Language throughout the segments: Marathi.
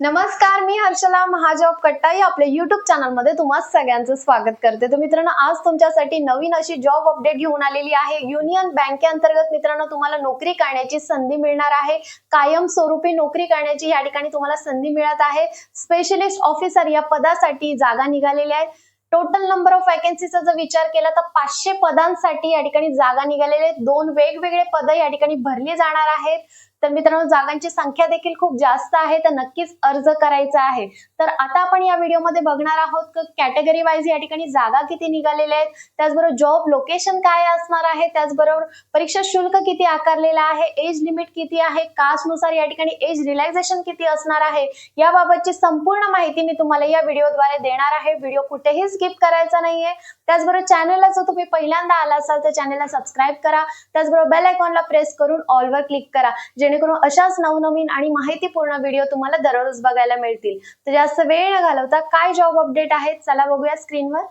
नमस्कार मी हर्षला महाजॉब कट्टा या आपल्या युट्यूब चॅनलमध्ये तुम्हा सगळ्यांचं स्वागत करते. तर मित्रांनो आज तुमच्यासाठी नवीन अशी जॉब अपडेट घेऊन आलेली आहे. युनियन बँकेअंतर्गत मित्रांनो तुम्हाला नोकरी करण्याची संधी मिळणार आहे. कायमस्वरूपी नोकरी करण्याची या ठिकाणी तुम्हाला संधी मिळत आहे. स्पेशलिस्ट ऑफिसर या पदासाठी जागा निघालेल्या आहेत. टोटल नंबर ऑफ वॅकन्सीचा जर विचार केला तर पाचशे पदांसाठी या ठिकाणी जागा निघालेले आहेत. दोन वेगवेगळे पद या ठिकाणी भरली जाणार आहेत. तर मित्रांनो जागांची संख्या देखील खूप जास्त आहे तर नक्कीच अर्ज करायचा आहे. तर आता आपण या व्हिडिओमध्ये बघणार आहोत की कॅटेगरी वाईज या ठिकाणी जागा किती निघालेल्या आहेत. त्याचबरोबर जॉब लोकेशन काय असणार आहे? त्याचबरोबर परीक्षा शुल्क किती आकारलेला आहे? एज लिमिट किती आहे? कास्टनुसार या ठिकाणी एज रिलॅक्सेशन किती असणार आहे? याबाबतची संपूर्ण माहिती मी तुम्हाला या व्हिडिओद्वारे देणार आहे. व्हिडिओ कुठेही स्किप करायचा नाहीये. त्याचबरोबर चॅनलला जर तुम्ही पहिल्यांदा आला असाल तर चॅनलला सबस्क्राईब करा. त्याचबरोबर बेल आयकॉनला प्रेस करून ऑलवर क्लिक करा. जेणेकरून अशाच नवनवीन आणि माहितीपूर्ण व्हिडिओ तुम्हाला दररोज बघायला मिळतील. तर जास्त वेळ न घालवता काय जॉब अपडेट आहेत चला बघूया स्क्रीनवर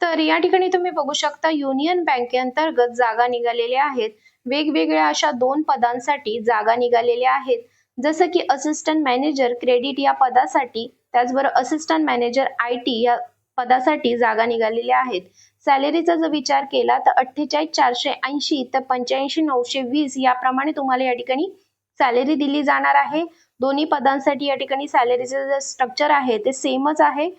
तर या ठिकाणी तुम्ही बघू शकता युनियन बँकेअंतर्गत जागा निघालेल्या आहेत. वेगवेगळ्या अशा दोन पदांसाठी जागा निघालेल्या आहेत. जसं की असिस्टंट मॅनेजर क्रेडिट या पदासाठी त्याचबरोबर असिस्टंट मॅनेजर आय टी या पदासाठी जागा निघालेल्या आहेत. सॅलरीचा जर विचार केला तर अठ्ठेचाळीस चारशे ऐंशी तर पंच्याऐंशी नऊशे वीस याप्रमाणे तुम्हाला या ठिकाणी सॅलरी दिली जाणार आहे. दोन्ही पदांसाठी या ठिकाणी सॅलरीचं जे स्ट्रक्चर आहे ते सेमच आहे.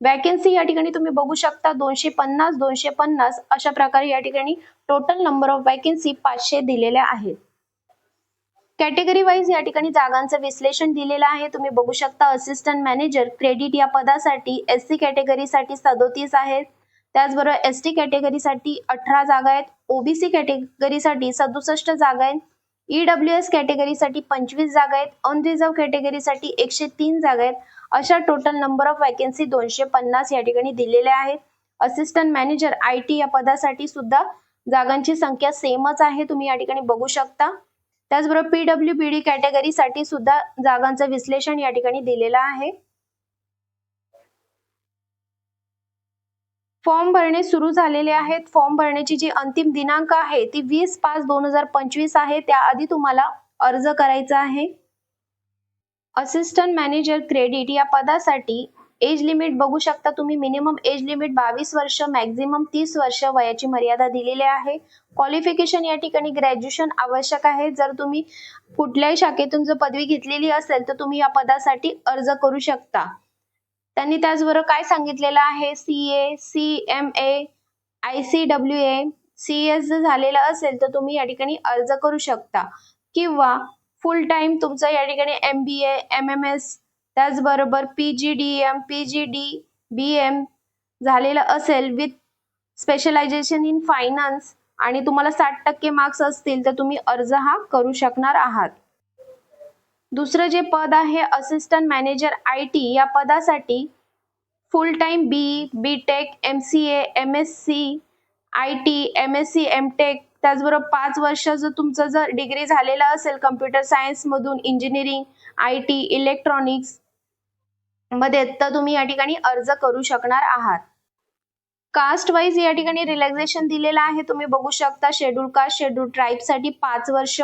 वॅकन्सी या ठिकाणी तुम्ही बघू शकता दोनशे पन्नास दोनशे पन्नास अशा प्रकारे या ठिकाणी टोटल नंबर ऑफ वॅकन्सी पाचशे दिलेल्या आहेत. कॅटेगरी वाईज या ठिकाणी जागांचं विश्लेषण दिलेलं आहे. तुम्ही बघू शकता असिस्टंट मॅनेजर क्रेडिट या पदासाठी एस सी कॅटेगरीसाठी सदोतीस आहेत. त्याचबरोबर एस टी कॅटेगरीसाठी अठरा जागा आहेत. ओबीसी कॅटेगरीसाठी सदुसष्ट जागा आहेत. ईडब्ल्यू एस कॅटेगरीसाठी पंचवीस जागा आहेत. अनरिझर्व कॅटेगरीसाठी एकशे तीन जागा आहेत. अशा टोटल नंबर ऑफ वॅकन्सी दोनशे पन्नास या ठिकाणी दिलेल्या आहेत. असिस्टंट मॅनेजर आय टी या पदासाठी सुद्धा जागांची संख्या सेमच आहे. तुम्ही या ठिकाणी बघू शकता. त्याचबरोबर पीडब्ल्यू बी डी कॅटेगरीसाठी सुद्धा जागांचं विश्लेषण या ठिकाणी दिलेलं आहे. फॉर्म भरणे सुरू झालेले आहेत. फॉर्म भरण्याची जी अंतिम दिनांक आहे ती वीस पाच दोन हजार पंचवीस आहे. त्याआधी तुम्हाला अर्ज करायचा आहे. असिस्टंट मॅनेजर क्रेडिट या पदासाठी एज लिमिट बघू शकता तुम्ही. मिनिमम एज लिमिट बावीस वर्ष मॅक्झिमम तीस वर्ष वयाची मर्यादा दिलेली आहे. क्वालिफिकेशन या ठिकाणी ग्रॅज्युएशन आवश्यक आहे. जर तुम्ही कुठल्याही शाखेतून जर पदवी घेतलेली असेल तर तुम्ही या पदासाठी अर्ज करू शकता. त्यांनी त्याचबरोबर काय सांगितलेलं आहे? C A C M A I C W A C S जर झालेलं असेल तर तुम्ही या ठिकाणी अर्ज करू शकता. किंवा फुल टाइम तुमचं या ठिकाणी M B A M M S त्याचबरोबर P G D M P G D B M झालेलं असेल विथ स्पेशलायझेशन इन फायनान्स आणि तुम्हाला साठ टक्के मार्क्स असतील तर तुम्ही अर्ज हा करू शकणार आहात. दुसरं जे पद आहे असिस्टंट मॅनेजर आय टी या पदासाठी full time B B tech M C A M S C I T M S C M tech त्याचबरोबर पाच वर्ष जर तुमचं जर डिग्री झालेला असेल कम्प्युटर सायन्समधून इंजिनिअरिंग आय टी इलेक्ट्रॉनिक्स मध्ये तर तुम्ही या ठिकाणी अर्ज करू शकणार आहात. कास्ट वाईज या ठिकाणी रिलॅक्झेशन दिलेलं आहे. तुम्ही बघू शकता शेड्यूल कास्ट शेड्यूल ट्राईबसाठी पाच वर्ष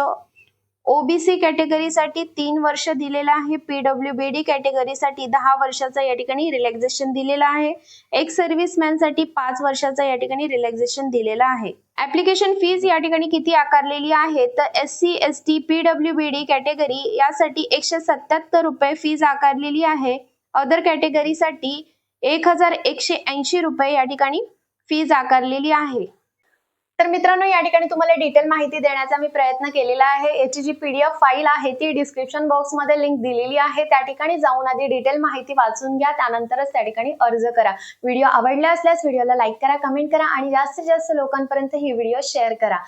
ओबीसी कॅटेगरीसाठी तीन वर्ष दिलेलं आहे. पीडब्ल्यू बी डी कॅटेगरीसाठी दहा वर्षाचा या ठिकाणी रिलॅक्झेशन दिलेलं आहे. एक सर्व्हिसमॅन मॅनसाठी पाच वर्षाचा या ठिकाणी रिलॅक्झेशन दिलेला आहे. ऍप्लिकेशन फीज या ठिकाणी किती आकारलेली आहे? तर S C S T P W B D category यासाठी एकशे सत्याहत्तर रुपये फीज आकारलेली आहे. अदर कॅटेगरीसाठी एक हजार एकशे ऐंशी रुपये या ठिकाणी फीज आकारलेली आहे. तर मित्रांनो या ठिकाणी तुम्हाला डिटेल माहिती देण्याचा मी प्रयत्न केलेला आहे. याची जी पीडीएफ फाईल आहे ती डिस्क्रिप्शन बॉक्समध्ये लिंक दिलेली आहे. त्या ठिकाणी जाऊन आधी डिटेल माहिती वाचून घ्या. त्यानंतरच त्या ठिकाणी अर्ज करा. व्हिडिओ आवडला असल्यास व्हिडिओला लाईक करा कमेंट करा आणि जास्तीत जास्त लोकांपर्यंत ही व्हिडिओ शेअर करा.